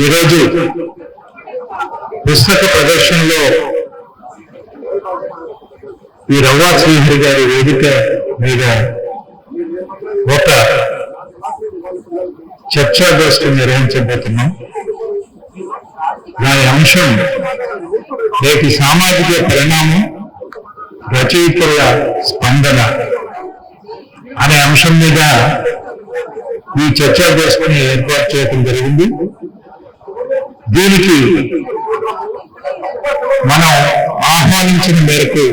ఈరోజు పుస్తక ప్రదర్శనలో ఈ రవ్వా శ్రీహరి గారి వేదిక మీద ఒక చర్చా గోష్ఠి నిర్వహించబోతున్నాం. దాని అంశం నేటి సామాజిక పరిణామం రచయితల స్పందన అనే అంశం మీద ఈ చర్చా గోష్ఠిని ఏర్పాటు చేయడం జరిగింది. దీనికి మనం ఆహ్వానించిన మేరకు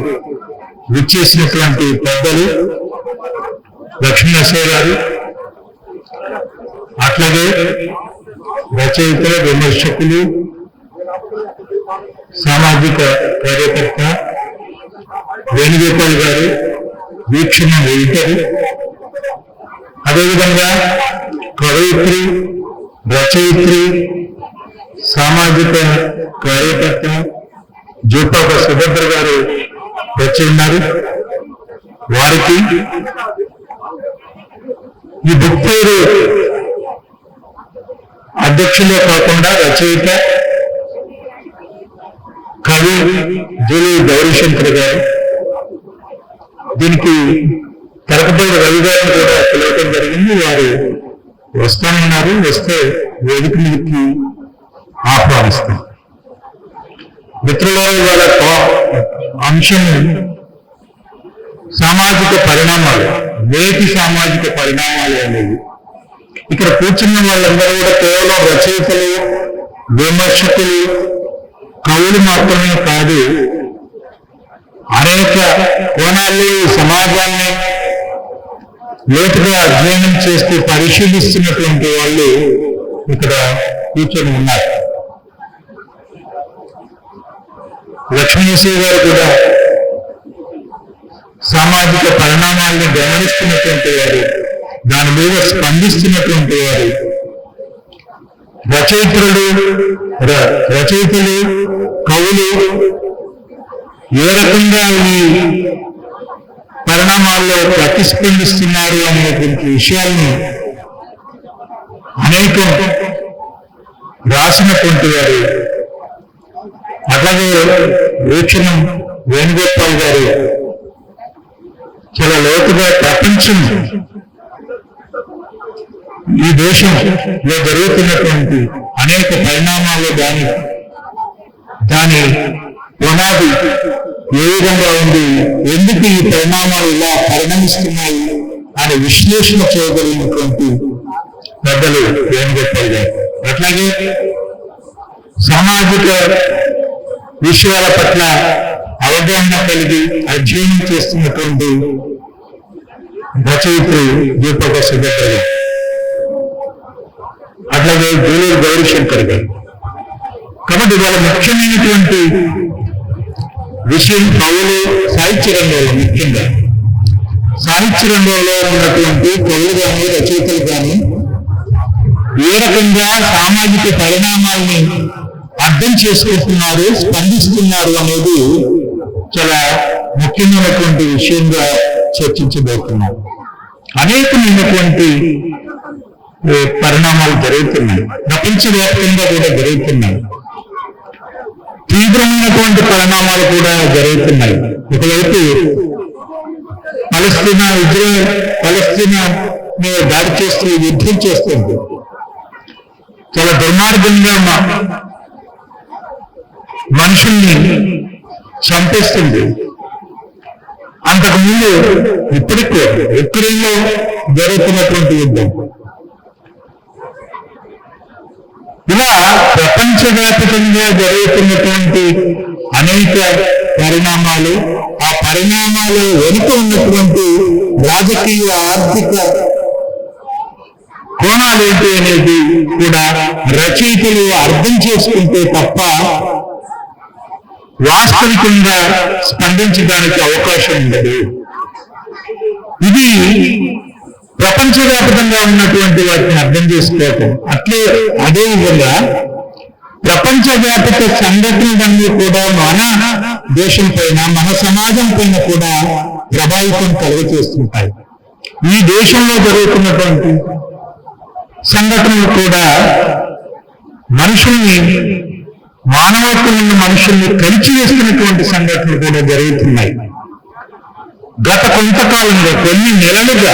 విచ్చేసినటువంటి పెద్దలు లక్ష్మీనరసింహ గారు అట్లాగే రచయితల విమర్శకులు సామాజిక కార్యకర్త వేణుగోపాల్ గారు వీక్షణ ఎడిటర్ అదేవిధంగా కవయిత్రి రచయిత్రి సామాజిక కార్యకర్త జూపాక సుభద్ర గారు వచ్చి ఉన్నారు వారికి ఈ బుక్ పేరు అధ్యక్షులే కాకుండా రచయిత కవి జూలి గౌరీశంకర్ గారు. దీనికి తరకపల్లి రవి గారిని కూడా పిలవటం జరిగింది. వారు వస్తానన్నారు వస్తే వేదిక మీదకి ఆహ్వానిస్తాం మిత్రుల వాళ్ళ అంశం సామాజిక పరిణామాలు నేటి సామాజిక పరిణామాలు అనేవి. ఇక్కడ కూర్చున్న వాళ్ళందరూ కూడా కేవలం రచయితలు విమర్శకులు కవులు మాత్రమే కాదు అనేక కోణాలు సమాజాన్ని లోతుగా అధ్యయనం చేస్తూ పరిశీలిస్తున్నటువంటి వాళ్ళు ఇక్కడ కూర్చొని ఉన్నారు. లక్ష్మీశ్వరి గారు కూడా సామాజిక పరిణామాలను గమనిస్తున్నటువంటి వారు దాని మీద స్పందిస్తున్నటువంటి వారు రచయితలు ర- రచయితలు కవులు ఏ రకంగా ఈ పరిణామాల్లో ప్రతిస్పందిస్తున్నారు అనేటువంటి విషయాలను అనేకం రాసినటువంటి వారు. అట్లాగే వీక్షణం వేణుగోపాల్ గారు చాలా లోతుగా ప్రపంచం ఈ దేశంలో జరుగుతున్నటువంటి అనేక పరిణామాలు దాని దాని పునాది ఏ విధంగా ఉంది ఎందుకు ఈ పరిణామాలు ఇలా పరిణమిస్తున్నాయి అనే విశ్లేషణ చేయగలిగినటువంటి పెద్దలు వేణుగోపాల్ గారు. అట్లాగే సామాజిక విషయాల పట్ల అవగాహన కలిగి అధ్యయనం చేస్తున్నటువంటి రచయిత్రి దీపక సుభద్ర గారు. అట్లాగే జూలూరు గౌరీశంకర్ గారు. కాబట్టి వాళ్ళ ముఖ్యమైనటువంటి విషయం కవులు సాహిత్య రంగంలో ముఖ్యంగా. సాహిత్య రంగంలో ఉన్నటువంటి కవులు కానీ రచయితలు కానీ ఏ రకంగా సామాజిక పరిణామాల్ని అర్థం చేసుకుంటున్నారు స్పందిస్తున్నారు అనేది చాలా ముఖ్యమైనటువంటి విషయంగా చర్చించబోతున్నాం. అనేకమైనటువంటి పరిణామాలు జరుగుతున్నాయి. ప్రపంచవ్యాప్తంగా కూడా జరుగుతున్నాయి. తీవ్రమైనటువంటి పరిణామాలు కూడా జరుగుతున్నాయి. ఒకవైపు పలస్తీనా ఇజ్రాయల్ పలస్తీనా మీద దాడి చేస్తూ యుద్ధం చేస్తుంది. చాలా దుర్మార్గంగా మనుషుల్ని చంపేస్తుంది. అంతకుముందు ఇప్పటికే ఉక్రెయిన్లో జరుగుతున్నటువంటి యుద్ధం. ఇలా ప్రపంచవ్యాప్తంగా జరుగుతున్నటువంటి అనేక పరిణామాలు ఆ పరిణామాలు వెనుక ఉన్నటువంటి రాజకీయ ఆర్థిక కోణాలు ఏంటి అనేది కూడా రచయితలు అర్థం చేసుకుంటే తప్ప వాస్తవికంగా స్పందించడానికి అవకాశం ఉండదు ఇది ప్రపంచవ్యాప్తంగా ఉన్నటువంటి వాటిని అర్థం చేసుకోవటం. అట్లే అదే విధంగా ప్రపంచవ్యాప్త సంఘటనలన్నీ కూడా మన దేశం పైన మన సమాజం పైన కూడా ప్రభావితం కలుగచేస్తుంటాయి ఈ దేశంలో జరుగుతున్నటువంటి సంఘటనలు కూడా మనుషుల్ని మానవత్వం మనుషుల్ని కలిచి వేస్తున్నటువంటి సంఘటనలు కూడా జరుగుతున్నాయి. గత కొంతకాలంగా కొన్ని నెలలుగా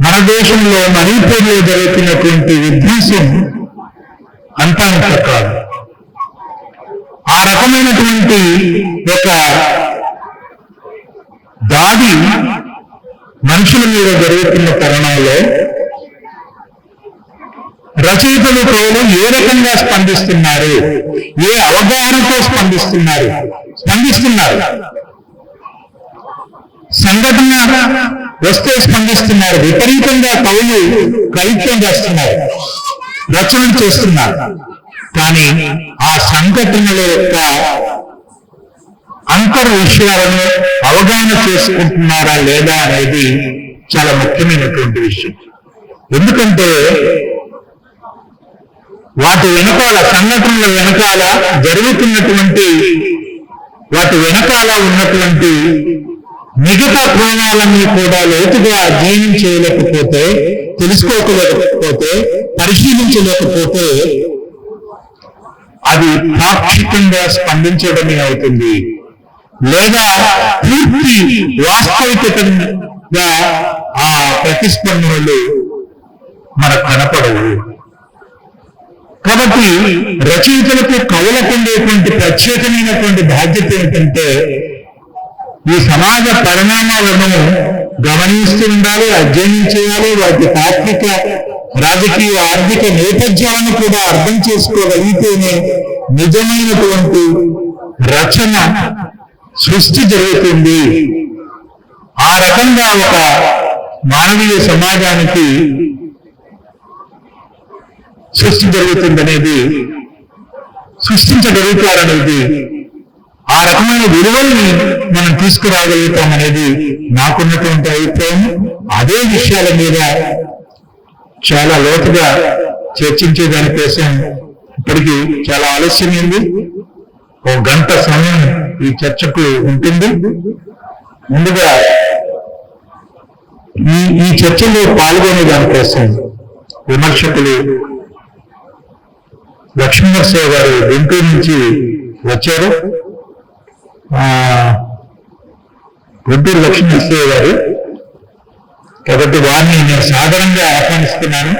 మన దేశంలో మణిపూర్లో జరుగుతున్నటువంటి విధ్వంసం అంతా ఇంత కాదు. ఆ రకమైనటువంటి ఒక దాడి మనుషుల మీద జరుగుతున్న తరుణంలో రచయితలు కవులు ఏ రకంగా స్పందిస్తున్నారు? ఏ అవగాహనతో స్పందిస్తున్నారు? స్పందిస్తున్నారు. సంఘటన వస్తే స్పందిస్తున్నారు. విపరీతంగా కవులు కవిత్వం చేస్తున్నారు. రచనలు చేస్తున్నారు. కానీ ఆ సంఘటనల యొక్క అంతర్ విషయాలను అవగాహన చేసుకుంటున్నారా లేదా అనేది చాలా ముఖ్యమైనటువంటి విషయం. ఎందుకంటే వాటి వెనకాల సంఘటనల వెనకాల జరుగుతున్నటువంటి వాటి వెనకాల ఉన్నటువంటి మిగతా కోణాలన్నీ కూడా లోతుగా అధ్యయనం చేయలేకపోతే తెలుసుకోలేకపోతే పరిశీలించలేకపోతే అది పాక్షికంగా స్పందించడమే అవుతుంది. లేదా పూర్తి వాస్తవికతంగా ఆ ప్రతిస్పందనలు మనకు కనపడవు. కాబట్టి రచయితలకు కవులకు ఉండేటువంటి ప్రత్యేకమైనటువంటి బాధ్యత ఏమిటంటే ఈ సమాజ పరిణామాలను గమనిస్తూ ఉండాలి అధ్యయనం చేయాలి వాటి తాత్విక రాజకీయ ఆర్థిక నేపథ్యాలను కూడా అర్థం చేసుకోగలిగితేనే నిజమైనటువంటి రచన సృష్టి జరుగుతుంది. ఆ రకంగా ఒక మానవీయ సమాజానికి సృష్టి జరుగుతుందనేది సృష్టించగలుగుతారనేది ఆ రకమైన విలువల్ని మనం తీసుకురాగలుగుతాం అనేది నాకున్నటువంటి అభిప్రాయం. అదే విషయాల మీద చాలా లోతుగా చర్చించే దానికోసం ఇప్పటికి చాలా ఆలస్యమైంది. ఓ గంట సమయం ఈ చర్చకు ఉంటుంది. ముందుగా ఈ ఈ చర్చలో పాల్గొనే దానికోసం విమర్శకులు లక్ష్మీనరసింహ గారు గుంటూరు నుంచి వచ్చారు. గుంటూరు గుంటూరు లక్ష్మీనరసింహ గారు. కాబట్టి వారిని నేను సాధారణంగా ఆహ్వానిస్తున్నాను.